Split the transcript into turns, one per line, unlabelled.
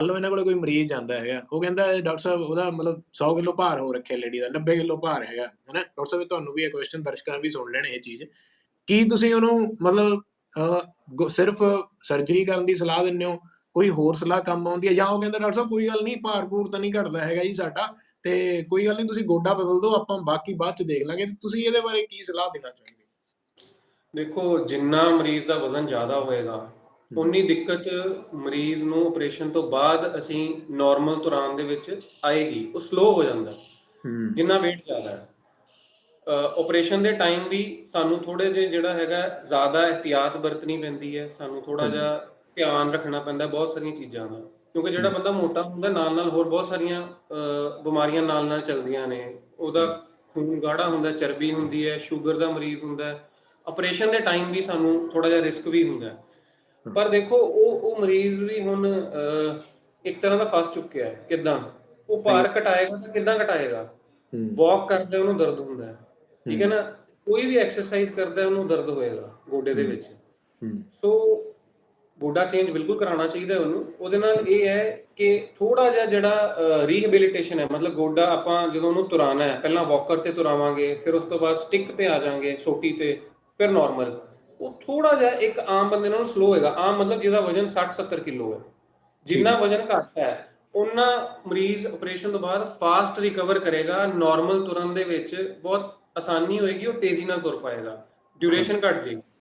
ਲਓ ਇਹਨਾਂ ਕੋਲੇ ਕੋਈ ਮਰੀਜ਼ ਜਾਂਦਾ ਹੈਗਾ। ਉਹ ਕਹਿੰਦਾ ਡਾਕਟਰ ਸਾਹਿਬ, ਉਹਦਾ ਮਤਲਬ 100 ਕਿਲੋ ਭਾਰ ਹੋ ਰੱਖਿਆ ਲੇਡੀ ਦਾ 90 ਕਿਲੋ ਭਾਰ ਹੈਗਾ, ਹੈਨਾ? ਡਾਕਟਰ ਸਾਹਿਬ, ਤੁਹਾਨੂੰ ਵੀ ਇਹ ਕੁਐਸਚਨ ਦਰਸ਼ਕਾਂ ਵੀ ਸੁਣ ਲੈਣ ਇਹ ਚੀਜ਼। ਕੀ ਤੁਸੀਂ ਉਹਨੂੰ ਮਤਲਬ ਸਿਰਫ ਸਰਜਰੀ ਕਰਨ ਦੀ ਸਲਾਹ ਦਿੰਦੇ ਹੋ? ਕੋਈ ਹੋਰ ਸਲਾਹ ਕੰਮ ਆਉਂਦੀ ਹੈ? ਜਾਂ ਉਹ ਕਹਿੰਦਾ, ਡਾਕਟਰ ਸਾਹਿਬ, ਕੋਈ ਗੱਲ ਨਹੀਂ, ਭਾਰ ਭੂਰ ਤਾਂ ਨਹੀਂ ਘਟਦਾ ਹੈਗਾ ਜੀ ਸਾਡਾ, ਤੇ ਕੋਈ ਗੱਲ ਨਹੀਂ, ਤੁਸੀਂ ਗੋਡਾ ਬਦਲ ਦਿਓ, ਆਪਾਂ ਬਾਕੀ ਬਾਅਦ ਚ ਦੇਖ ਲਾਂਗੇ। ਤੁਸੀਂ ਇਹਦੇ ਬਾਰੇ ਕੀ ਸਲਾਹ ਦੇਣਾ ਚਾਹੁੰਦੇ
ਦੇਖੋ, ਜਿੰਨਾ ਮਰੀਜ਼ ਦਾ ਵਜ਼ਨ ਜ਼ਿਆਦਾ ਹੋਏਗਾ ਉਨੀ ਦਿੱਕਤ ਮਰੀਜ਼ ਨੂੰ ਆਪਰੇਸ਼ਨ ਤੋਂ ਬਾਅਦ ਅਸੀਂ ਨਾਰਮਲ ਤੁਰਾਨ ਦੇ ਵਿੱਚ ਆਏਗੀ ਉਹ ਸਲੋ ਹੋ ਜਾਂਦਾ। ਜਿੰਨਾ weight ਜ਼ਿਆਦਾ ਹੈ। ਆਪਰੇਸ਼ਨ ਦੇ ਟਾਈਮ ਵੀ ਸਾਨੂੰ ਥੋੜੇ ਜਿਹਾ ਜਿਹੜਾ ਹੈਗਾ ਜ਼ਿਆਦਾ ਇhtiyat ਵਰਤਣੀ ਪੈਂਦੀ ਹੈ। ਸਾਨੂੰ ਥੋੜਾ। ਜਿਹਾ ਧਿਆਨ ਰੱਖਣਾ ਪੈਂਦਾ ਬਹੁਤ ਸਾਰੀਆਂ ਚੀਜ਼ਾਂ ਦਾ। ਕਿਉਂਕਿ ਜਿਹੜਾ ਬੰਦਾ ਮੋਟਾ ਹੁੰਦਾ ਨਾਲ ਨਾਲ ਹੋਰ ਬਹੁਤ ਸਾਰੀਆਂ ਬਿਮਾਰੀਆਂ ਨਾਲ ਨਾਲ ਚੱਲਦੀਆਂ ਨੇ। ਉਹਦਾ ਖੂਨ ਗਾੜਾ ਹੁੰਦਾ ਚਰਬੀ ਹੁੰਦੀ ਹੈ ਸ਼ੂਗਰ ਦਾ ਮਰੀਜ਼ ਹੁੰਦਾ ਆਪਰੇਸ਼ਨ ਦੇ ਟਾਈਮ ਵੀ ਸਾਨੂੰ ਥੋੜਾ ਜਿਹਾ ਰਿਸਕ ਵੀ ਹੁੰਦਾ ਪਰ ਦੇਖੋ ਉਹ ਉਹ ਮਰੀਜ਼ ਵੀ ਹੁਣ ਇੱਕ ਤਰ੍ਹਾਂ ਦਾ ਫਸ ਚੁੱਕਿਆ ਹੈ ਕਿਦਾਂ? ਉਹ ਭਾਰ ਘਟਾਏਗਾ ਤਾਂ ਕਿਦਾਂ ਘਟਾਏਗਾ? ਵਾਕ ਕਰਦੇ ਉਹਨੂੰ ਦਰਦ ਹੁੰਦਾ ਹੈ। ਠੀਕ ਹੈ ਨਾ? ਕੋਈ ਵੀ ਐਕਸਰਸਾਈਜ਼ ਕਰਦਾ ਉਹਨੂੰ ਦਰਦ ਹੋਏਗਾ ਗੋਡੇ ਦੇ ਵਿੱਚ। ਸੋ ਗੋਡਾ ਚੇਂਜ ਬਿਲਕੁਲ ਕਰਾਉਣਾ ਚਾਹੀਦਾ ਹੈ ਉਹਨੂੰ। ਉਹਦੇ ਨਾਲ ਇਹ ਹੈ ਕਿ ਥੋੜਾ ਜਿਹਾ ਜਿਹੜਾ ਰੀਹੈਬਿਲਿਟੇਸ਼ਨ ਹੈ ਮਤਲਬ ਗੋਡਾ ਆਪਾਂ ਜਦੋਂ ਉਹਨੂੰ ਤੁਰਾਣਾ ਹੈ ਪਹਿਲਾਂ ਵਾਕਰ ਤੇ ਤੁਰਾਵਾਂਗੇ ਫਿਰ ਉਸ ਤੋਂ ਬਾਅਦ ਸਟਿਕ ਤੇ ਆ ਜਾਾਂਗੇ ਸੋਟੀ ਤੇ ਫਿਰ ਨਾਰਮਲ ਉਹ ਥੋੜਾ ਜਿਹਾ ਇੱਕ ਆਮ ਬੰਦੇ ਨਾਲੋਂ ਸਲੋ ਹੋਏਗਾ। ਆਮ ਮਤਲਬ ਜਿਹਦਾ ਵਜਨ 60 70 ਕਿਲੋ ਹੈ। ਜਿੰਨਾ ਵਜਨ ਘੱਟ ਹੈ ਉਹਨਾਂ ਮਰੀਜ਼ ਆਪਰੇਸ਼ਨ ਤੋਂ ਬਾਅਦ ਫਾਸਟ ਰਿਕਵਰ ਕਰੇਗਾ ਨਾਰਮਲ ਤੁਰਨ ਦੇ ਵਿੱਚ ਬਹੁਤ ਆਸਾਨੀ ਹੋਏਗੀ ਉਹ ਤੇਜ਼ੀ ਨਾਲ ਤੁਰ ਪਾਏਗਾ। ਡਿਊਰੇਸ਼ਨ ਘਟ ਜਾਏਗੀ।